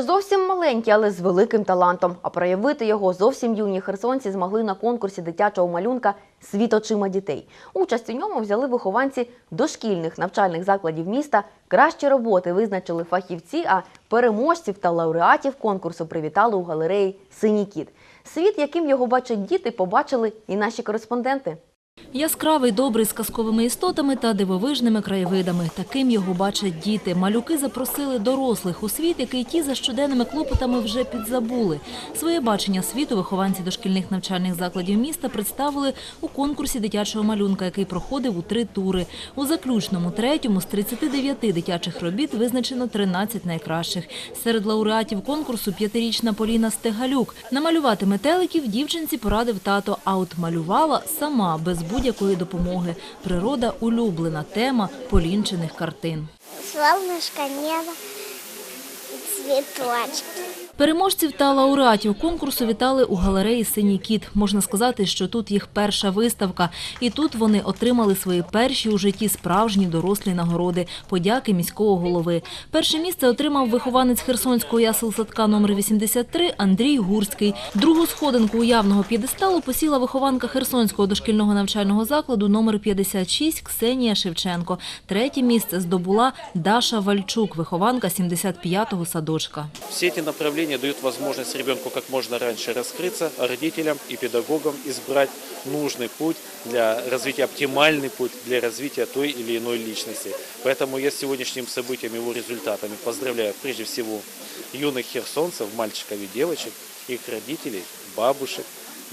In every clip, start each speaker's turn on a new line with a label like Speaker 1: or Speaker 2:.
Speaker 1: Ще зовсім маленький, але з великим талантом. А проявити його зовсім юні херсонці змогли на конкурсі дитячого малюнка Світ очима дітей. Участь у ньому взяли вихованці дошкільних навчальних закладів міста. Кращі роботи визначили фахівці, а переможців та лауреатів конкурсу привітали у галереї Синій кіт. Світ, яким його бачать діти, побачили і наші кореспонденти.
Speaker 2: Яскравий, добрий з казковими істотами та дивовижними краєвидами. Таким його бачать діти. Малюки запросили дорослих у світ, який ті за щоденними клопотами вже підзабули. Своє бачення світу вихованці дошкільних навчальних закладів міста представили у конкурсі дитячого малюнка, який проходив у три тури. У заключному третьому з 39 дитячих робіт визначено 13 найкращих. Серед лауреатів конкурсу п'ятирічна Поліна Стегалюк. Намалювати метеликів дівчинці порадив тато, а от малювала сама без будь-якої допомоги. Природа улюблена тема полінчених картин.
Speaker 3: Солнышко, небо, цветочки.
Speaker 2: Переможців та лауреатів конкурсу вітали у галереї Синій кіт. Можна сказати, що тут їх перша виставка, і тут вони отримали свої перші у житті справжні дорослі нагороди подяки міського голови. Перше місце отримав вихованець Херсонського ясел-садка номер 83 Андрій Гурський. Другу сходинку уявного п'єдесталу посіла вихованка Херсонського дошкільного навчального закладу номер 56 Ксенія Шевченко. Третє місце здобула Даша Вальчук, вихованка 75-го садочка.
Speaker 4: Все эти направления дают возможность ребенку как можно раньше раскрыться, а родителям и педагогам избрать нужный путь для развития, оптимальный путь для развития той или иной личности. Поэтому я с сегодняшним событием, его результатами поздравляю прежде всего юных херсонцев, мальчиков и девочек, их родителей, бабушек,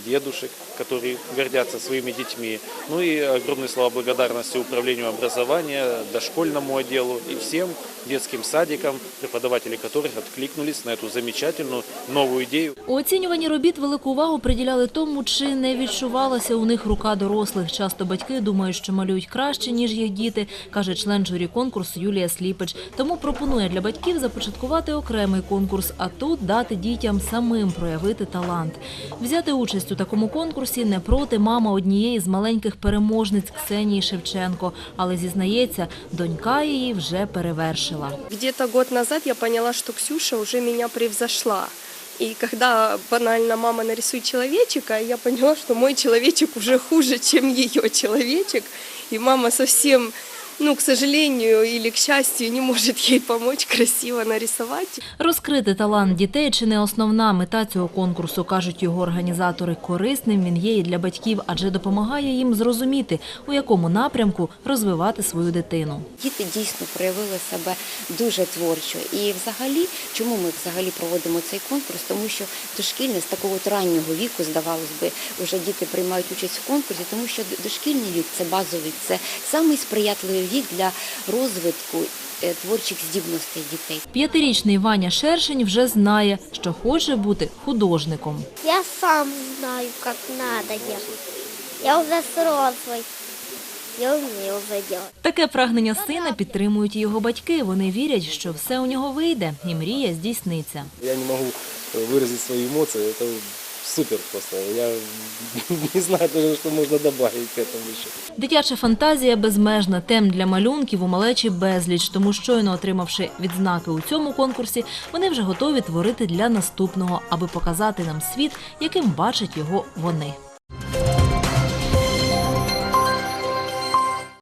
Speaker 4: дедушек, которые гордятся своими детьми. Ну и огромные слова благодарности управлению образования, дошкольному отделу и всем детским садикам, преподаватели которых откликнулись на эту замечательную новую идею.
Speaker 2: У оцінюванні робіт велику увагу приділяли тому, чи не відчувалася у них рука дорослих. Часто батьки думають, що малюють краще, ніж їх діти, каже член журі конкурсу Юлія Сліпич. Тому пропонує для батьків започаткувати окремий конкурс, а тут дати дітям самим проявити талант. Взяти участь у такому конкурсі не проти мама однієї з маленьких переможниць Ксенії Шевченко, але зізнається, донька її вже перевершила.
Speaker 5: Где-то назад я поняла, что Ксюша уже меня превзошла. И когда банально мама нарисует человечика, я поняла, что мой человечек уже хуже, чем ее человечек. И мама совсем, ну, к сожалению или к счастью, не может ей помочь красиво нарисовать.
Speaker 2: Розкрити талант дітей чи не основна мета цього конкурсу, кажуть його організатори. Корисним він є і для батьків, адже допомагає їм зрозуміти, у якому напрямку розвивати свою дитину.
Speaker 6: Діти дійсно проявили себе дуже творчо. І взагалі, чому ми взагалі проводимо цей конкурс? Тому що дошкільне з такого раннього віку, здавалось би, вже діти приймають участь в конкурсі, тому що дошкільний вік це базовий, це самий сприятливий вік для розвитку е, творчих здібностей дітей.
Speaker 2: П'ятирічний Ваня Шершень вже знає, що хоче бути художником.
Speaker 3: Я сам знаю, как надо делать. Я уже взрослый. Я умею уже делать.
Speaker 2: Таке прагнення сина підтримують і його батьки. Вони вірять, що все у нього вийде, і мрія здійсниться.
Speaker 7: Я не могу э, выразить свои эмоции. Супер просто. Я не знаю даже, что можно добавить к этому еще.
Speaker 2: Дитяча фантазія безмежна. Тем для малюнків у малечі безліч. Тому щойно отримавши відзнаки у цьому конкурсі, вони вже готові творити для наступного, аби показати нам світ, яким бачать його вони.